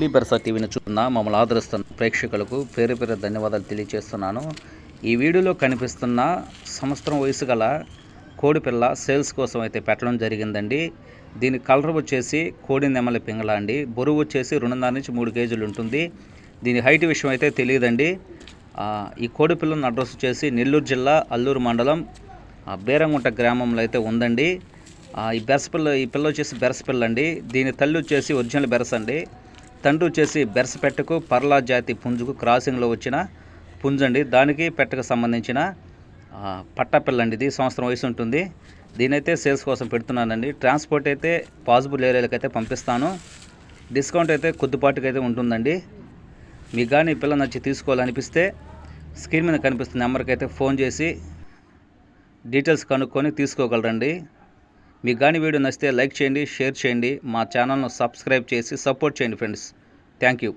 ఢిల్లీ బెరసా టీవీని చూస్తున్న మమ్మల్ని ఆదరిస్తున్న ప్రేక్షకులకు పేరు పేరు ధన్యవాదాలు తెలియజేస్తున్నాను. ఈ వీడియోలో కనిపిస్తున్న సంవత్సరం వయసు గల కోడిపిల్ల సేల్స్ కోసం అయితే పెట్టడం జరిగిందండి. దీని కలర్ వచ్చేసి కోడి నెమలి పింగళ అండి. బరువు వచ్చేసి రెండున్నర నుంచి మూడు కేజీలు ఉంటుంది. దీని హైట్ విషయం అయితే తెలియదండి. ఈ కోడిపిల్లన అడ్రస్ వచ్చేసి నెల్లూరు జిల్లా అల్లూరు మండలం బీరంగుంట బేరంగుంట గ్రామంలో అయితే ఉందండి. ఈ బెరసపిల్ల ఈ పిల్ల వచ్చేసి బెరసపిల్ల అండి. దీని తల్లి వచ్చేసి ఒరిజినల్ బెరస అండి. తండ్రి వచ్చేసి బెరసపెట్టకు పర్లా జాతి పుంజుకు క్రాసింగ్లో వచ్చిన పుంజండి. దానికి పెట్టకు సంబంధించిన ఆ, అండి ఇది సంవత్సరం వయసు ఉంటుంది. దీనైతే సేల్స్ కోసం పెడుతున్నానండి. ట్రాన్స్పోర్ట్ అయితే పాసిబుల్ ఏరియాలకు అయితే పంపిస్తాను. డిస్కౌంట్ అయితే కొద్దిపాటికైతే ఉంటుందండి. మీకు కానీ పిల్ల నచ్చి తీసుకోవాలనిపిస్తే స్క్రీన్ మీద కనిపిస్తున్న నెంబర్కి అయితే ఫోన్ చేసి డీటెయిల్స్ కనుక్కొని తీసుకోగలరండి. మీకు కానీ వీడియో నచ్చితే లైక్ చేయండి షేర్ చేయండి మా ఛానల్ను సబ్స్క్రైబ్ చేసి సపోర్ట్ చేయండి ఫ్రెండ్స్. Thank you.